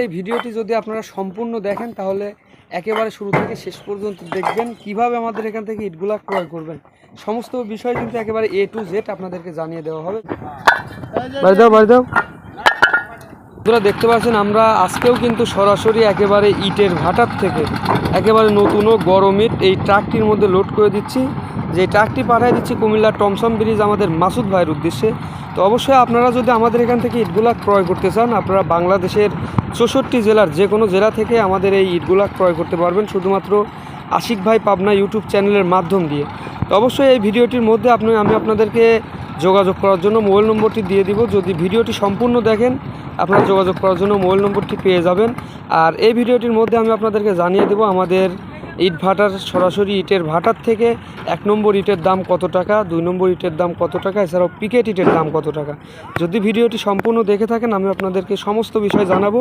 এই ভিডিওটি যদি আপনারা সম্পূর্ণ দেখেন তাহলে একেবারে শুরু থেকে শেষ পর্যন্ত দেখবেন কীভাবে আমাদের এখান থেকে ইটগুলা ক্রয় করবেন। সমস্ত বিষয় কিন্তু একেবারে এ টু জেড আপনাদেরকে জানিয়ে দেওয়া হবে। বাড়ি দাও বাড়ি দাও। বন্ধুরা দেখতে পাচ্ছেন আমরা আজকেও কিন্তু সরাসরি একেবারে ইটের ভাটার থেকে একেবারে নতুন ও গরম ইট এই ট্রাকটির মধ্যে লোড করে দিচ্ছি। যে ট্রাকটি পাঠিয়ে দিচ্ছি কুমিল্লা টমসম ব্রিজ আমাদের মাসুদ ভাইয়ের উদ্দেশ্যে। তো অবশ্যই আপনারা যদি আমাদের এখান থেকে ইটগুলা ক্রয় করতে চান, আপনারা বাংলাদেশের চৌষট্টি জেলার যে কোনো জেলা থেকে আমাদের এই ইটগুলা ক্রয় করতে পারবেন, শুধুমাত্র আশিক ভাই পাবনা ইউটিউব চ্যানেলের মাধ্যম দিয়ে। তো অবশ্যই এই ভিডিওটির মধ্যে আপনি, আমি আপনাদেরকে যোগাযোগ করার জন্য মোবাইল নম্বরটি দিয়ে দিব। যদি ভিডিওটি সম্পূর্ণ দেখেন, আপনারা যোগাযোগ করার জন্য মোবাইল নম্বরটি পেয়ে যাবেন। আর এই ভিডিওটির মধ্যে আমি আপনাদেরকে জানিয়ে দেব আমাদের ইট ভাটার সরাসরি ইটের ভাটার থেকে এক নম্বর ইটের দাম কত টাকা, দুই নম্বর ইটের দাম কত টাকা, এছাড়াও পিকেট ইটের দাম কত টাকা। যদি ভিডিওটি সম্পূর্ণ দেখে থাকেন, আমি আপনাদেরকে সমস্ত বিষয় জানাব।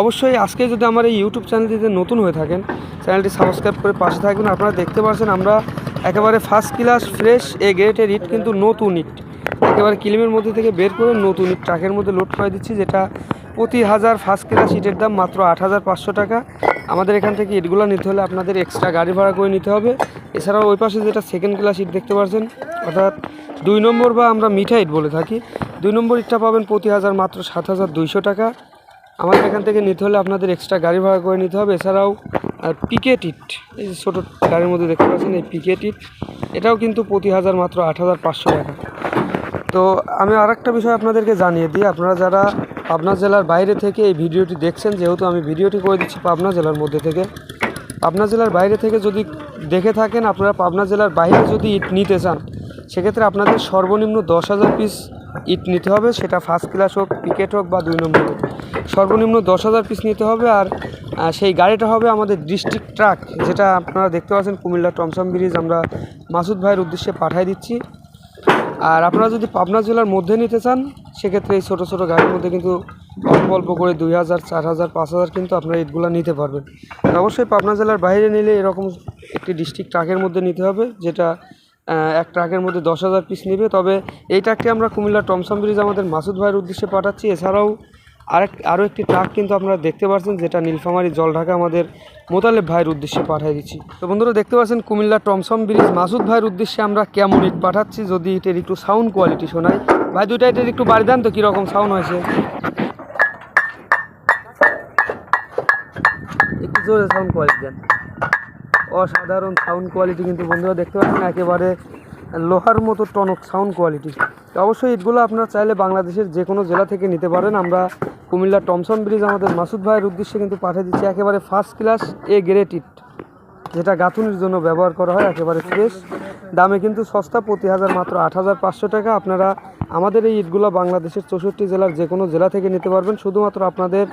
অবশ্যই আজকে যদি আমার এই ইউটিউব চ্যানেলটিতে নতুন হয়ে থাকেন, চ্যানেলটি সাবস্ক্রাইব করে পাশে থাকবেন। আপনারা দেখতে পাচ্ছেন আমরা একেবারে ফার্স্ট ক্লাস ফ্রেশ এ গ্রেটের ইট, কিন্তু নতুন ইট। একেবারে কিলিমের মধ্যে থেকে বের করে নতুন ইট, ট্রাকের মধ্যে লোড করে দিচ্ছি, যেটা প্রতি হাজার ফার্স্ট ক্লাস ইটের দাম মাত্র আট হাজার পাঁচশো টাকা। আমাদের এখান থেকে ইটগুলো নিতে হলে আপনাদের এক্সট্রা গাড়ি ভাড়া করে নিতে হবে। এছাড়াও ওই পাশে যেটা সেকেন্ড ক্লাস ইট দেখতে পাচ্ছেন অর্থাৎ দুই নম্বর বা আমরা মিঠা ইট বলে থাকি, দুই নম্বর ইটটা পাবেন প্রতি হাজার মাত্র সাত হাজার দুইশো টাকা। আমাদের এখান থেকে নিতে হলে আপনাদের এক্সট্রা গাড়ি ভাড়া করে নিতে হবে। এছাড়াও পিকেট ইট, এই যে ছোটো গাড়ির মধ্যে দেখতে পাচ্ছেন এই পিকেট ইট, এটাও কিন্তু প্রতি হাজার মাত্র আট হাজার পাঁচশো টাকা। তো আমি আরেকটা বিষয় আপনাদেরকে জানিয়ে দিই, আপনারা যারা পাবনা জেলার বাইরে থেকে এই ভিডিওটি দেখছেন, যেহেতু আমি ভিডিওটি করে দিচ্ছি পাবনা জেলার মধ্যে থেকে। পাবনা জেলার বাইরে থেকে যদি দেখে থাকেন, আপনারা পাবনা জেলার বাইরে যদি ইট নিতে চান, সেক্ষেত্রে আপনাদের সর্বনিম্ন দশ হাজার পিস ইট নিতে হবে। সেটা ফার্স্ট ক্লাস হোক পিকেট হোক বা দুই নম্বর হোক। সর্বনিম্ন দশ হাজার পিস নিতে হবে আর সেই গাড়িটা হবে আমাদের ডিস্ট্রিক্ট ট্রাক যেটা আপনারা দেখতে পাচ্ছেন, কুমিল্লা টমসম ব্রিজ আমরা মাসুদ ভাইয়ের উদ্দেশ্যে পাঠিয়ে দিচ্ছি। আর আপনারা যদি পাবনা জেলার মধ্যে নিতে চান, সেক্ষেত্রে এই ছোটো ছোটো গাড়ির মধ্যে কিন্তু অল্প অল্প করে দুই হাজার, চার হাজার, পাঁচ হাজার কিন্তু আপনারা ইটগুলো নিতে পারবেন। অবশ্যই পাবনা জেলার বাইরে নিলে এরকম একটি ডিস্ট্রিক্ট ট্রাকের মধ্যে নিতে হবে, যেটা এক ট্রাকের মধ্যে দশ হাজার পিস নেবে। তবে এই ট্রাকটি আমরা কুমিল্লা টমসম ব্রিজ আমাদের মাসুদ ভাইয়ের উদ্দেশ্যে পাঠাচ্ছি। এছাড়াও আরেক, আরও একটি ট্রাক কিন্তু আপনারা দেখতে পাচ্ছেন যেটা নীলফামারী জল ঢাকা আমাদের মোতালেব ভাইয়ের উদ্দেশ্যে পাঠিয়ে দিচ্ছি। তো বন্ধুরা, দেখতে পাচ্ছেন কুমিল্লা টমসম ব্রিজ। মাসুদ ভাইয়ের উদ্দেশ্যে আমরা কেমন ইট পাঠাচ্ছি, যদি ইটের একটু সাউন্ড কোয়ালিটি শোনাই। ভাই, দুইটা ইটের একটু বাড়ি দেন তো, কীরকম সাউন্ড হয়েছে? একটু জোরে সাউন্ড কোয়ালিটি দেন। অসাধারণ সাউন্ড কোয়ালিটি কিন্তু বন্ধুরা, দেখতে পাচ্ছেন একেবারে লোহার মতো টনক সাউন্ড কোয়ালিটি অবশ্যই ইটগুলো আপনারা চাইলে বাংলাদেশের যে কোনো জেলা থেকে নিতে পারেন। আমরা কুমিল্লা টমসন ব্রিজ আমাদের মাসুদ ভাইয়ের উদ্দেশ্যে কিন্তু পাঠিয়ে দিচ্ছে। একেবারে ফার্স্ট ক্লাস এ গ্রেট ইট যেটা গাঁথুনির জন্য ব্যবহার করা হয়, একেবারে ফ্রেশ দামে কিন্তু সস্তা, প্রতি হাজার মাত্র আট হাজার পাঁচশো টাকা। আপনারা আমাদের এই ইটগুলো বাংলাদেশের চৌষট্টি জেলার যে কোনো জেলা থেকে নিতে পারবেন। শুধুমাত্র আপনাদের,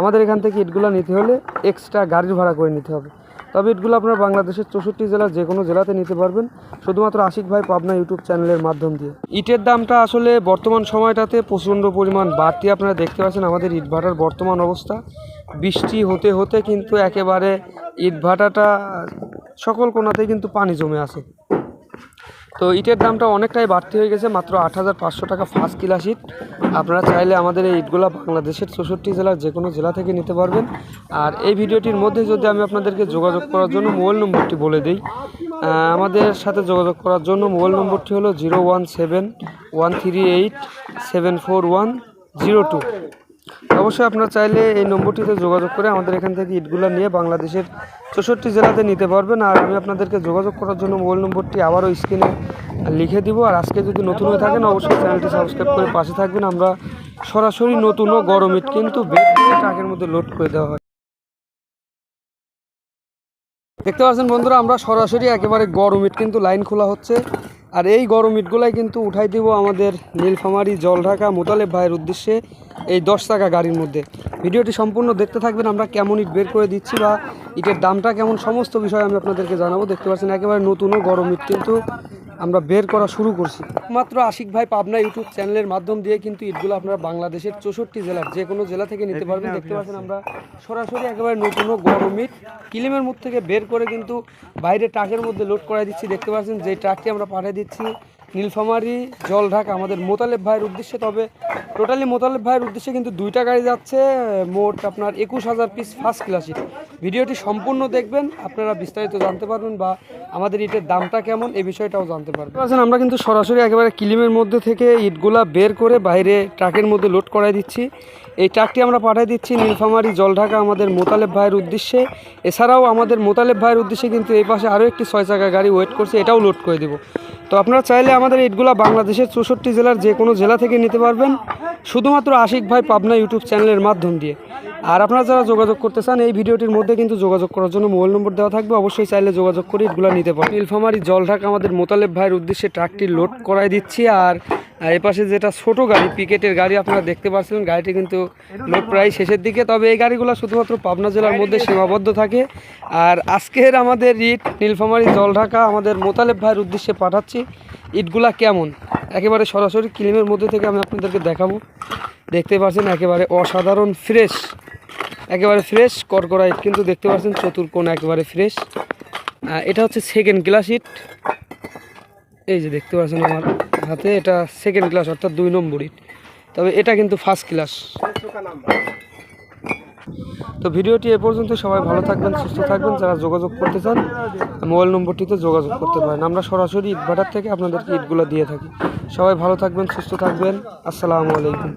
আমাদের এখান থেকে ইটগুলো নিতে হলে এক্সট্রা গাড়ি ভাড়া করে নিতে হবে। তবে এটগুলো আপনারা বাংলাদেশের চৌষট্টি জেলার যে কোনো জেলাতে নিতে পারবেন। শুধুমাত্র আশিক ভাই পাবনা ইউটিউব চ্যানেলের মাধ্যম দিয়ে। ইটের দামটা আসলে বর্তমান সময়টাতে প্রচণ্ড পরিমাণ বাড়তি। আপনারা দেখতে পাচ্ছেন আমাদের ইটভাটার বর্তমান অবস্থা। বৃষ্টি হতে হতে কিন্তু একেবারে ইট ভাটাটা সকল কোনাতেই কিন্তু পানি জমে আছে। তো ইটের দামটা অনেকটাই বাড়তি হয়ে গেছে, মাত্র আট হাজার পাঁচশো টাকা ফার্স্ট ক্লাস ইট। আপনারা চাইলে আমাদের এই ইটগুলো বাংলাদেশের চৌষট্টি জেলার যে কোনো জেলা থেকে নিতে পারবেন। আর এই ভিডিওটির মধ্যে যদি আমি আপনাদেরকে যোগাযোগ করার জন্য মোবাইল নম্বরটি বলে দিই আমাদের সাথে যোগাযোগ করার জন্য মোবাইল নম্বরটি হলো zero one seven one three eight seven four one zero two. অবশ্যই আপনারা চাইলে এই নম্বরটিতে যোগাযোগ করে আমাদের এখান থেকে ইটগুলো নিয়ে বাংলাদেশের চৌষট্টি জেলাতে নিতে পারবেন। আর আমি আপনাদেরকে যোগাযোগ করার জন্য মোবাইল নম্বরটি আবারও স্ক্রিনে লিখে দিব। আর আজকে যদি নতুন হয়ে থাকেন, অবশ্যই চ্যানেলটি সাবস্ক্রাইব করে পাশে থাকবেন। আমরা সরাসরি নতুন ও গরম ইট কিন্তু করে ট্রাকের মধ্যে লোড করে দেওয়া হয়। দেখতে পাচ্ছেন বন্ধুরা, আমরা সরাসরি একেবারে গরম ইট কিন্তু লাইন খোলা হচ্ছে। আর এই গরম ইটগুলাই কিন্তু উঠাই দিব আমাদের নীলফামারি জল ঢাকা মোতালেব ভাইয়ের উদ্দেশ্যে এই দশ টাকা গাড়ির মধ্যে। ভিডিওটি সম্পূর্ণ দেখতে থাকবেন, আমরা কেমন ইট বের করে দিচ্ছি বা ইটের দামটা কেমন, সমস্ত বিষয় আমি আপনাদেরকে জানাব। দেখতে পাচ্ছেন, একেবারে নতুনও গরম ইট কিন্তু আমরা বের করা শুরু করছি। মাত্র আশিক ভাই পাবনা ইউটিউব চ্যানেলের মাধ্যম দিয়ে কিন্তু ইটগুলো আপনারা বাংলাদেশের চৌষট্টি জেলার যে কোনো জেলা থেকে নিতে পারবেন। দেখতে পাচ্ছেন আমরা সরাসরি একেবারে নতুন ও গরম ইট কিলিমের মুখ থেকে বের করে কিন্তু বাইরে ট্রাকের মধ্যে লোড করাই দিচ্ছি। দেখতে পাচ্ছেন যে ট্রাকটি আমরা পাঠিয়ে দিচ্ছি। নীলফামারি জল ঢাকা আমাদের মোতালেব ভাইয়ের উদ্দেশ্যে। তবে টোটালি মোতালেব ভাইয়ের উদ্দেশ্যে কিন্তু দুইটা গাড়ি যাচ্ছে, মোট আপনার একুশ হাজার পিস ফার্স্ট ক্লাসিক ভিডিওটি সম্পূর্ণ দেখবেন, আপনারা বিস্তারিত জানতে পারবেন বা আমাদের ইটের দামটা কেমন এই বিষয়টাও জানতে পারবেন। আমরা কিন্তু সরাসরি একেবারে কিলিমের মধ্যে থেকে ইটগুলা বের করে বাইরে ট্রাকের মধ্যে লোড করাই দিচ্ছি। এই ট্রাকটি আমরা পাঠিয়ে দিচ্ছি নীলফামারি, জলঢাকা আমাদের মোতালেব ভাইয়ের উদ্দেশ্যে। এছাড়াও আমাদের মোতালেব ভাইয়ের উদ্দেশ্যে কিন্তু এই পাশে আরও একটি ছয় চাকা গাড়ি ওয়েট করছে, এটাও লোড করে দেবো। তো আপনারা চাইলে আমাদের ইটগুলা বাংলাদেশের চৌষট্টি জেলার যে কোনো জেলা থেকে নিতে পারবেন, শুধুমাত্র আশিক ভাই পাবনা ইউটিউব চ্যানেলের মাধ্যম দিয়ে। আর আপনারা যারা যোগাযোগ করতে চান, এই ভিডিওটির মধ্যে কিন্তু যোগাযোগ করার জন্য মোবাইল নম্বর দেওয়া থাকবে। অবশ্যই চাইলে যোগাযোগ করে ইটগুলো নিতে পারেন নীলফামারি জলঢাকা আমাদের মোতালেব ভাইয়ের উদ্দেশ্যে ট্রাকটি লোড করাই দিচ্ছি। আর এপাশে যেটা ছোট গাড়ি পিকেটের গাড়ি আপনারা দেখতে পাচ্ছিলেন, গাড়িটি কিন্তু লোড প্রায় শেষের দিকে। তবে এই গাড়িগুলো শুধুমাত্র পাবনা জেলার মধ্যে সীমাবদ্ধ থাকে। আর আজকের আমাদের ইট নীলফামারি জলঢাকা আমাদের মোতালেব ভাইয়ের উদ্দেশ্যে পাঠাচ্ছি। ইটগুলা কেমন? একেবারে সরাসরি ক্লিমের মধ্যে থেকে আমি আপনাদেরকে দেখাবো। দেখতে পাচ্ছেন একেবারে অসাধারণ ফ্রেশ, একেবারে ফ্রেশ করকরা ইট। কিন্তু দেখতে পাচ্ছেন চতুর্কোণ একেবারে ফ্রেশ। এটা হচ্ছে সেকেন্ড ক্লাস ইট। এই যে দেখতে পাচ্ছেন আমার হাতে, এটা সেকেন্ড ক্লাস অর্থাৎ দুই নম্বর ইট তবে এটা কিন্তু ফার্স্ট ক্লাস তো ভিডিওটি এ পর্যন্ত, সবাই ভালো থাকবেন, সুস্থ থাকবেন। যারা যোগাযোগ করতে চান, মোবাইল নম্বরটিতে যোগাযোগ করতে পারেন। আমরা সরাসরি ইট ভাটার থেকে আপনাদেরকে ইটগুলো দিয়ে থাকি। সবাই ভালো থাকবেন, সুস্থ থাকবেন। আসসালামু আলাইকুম।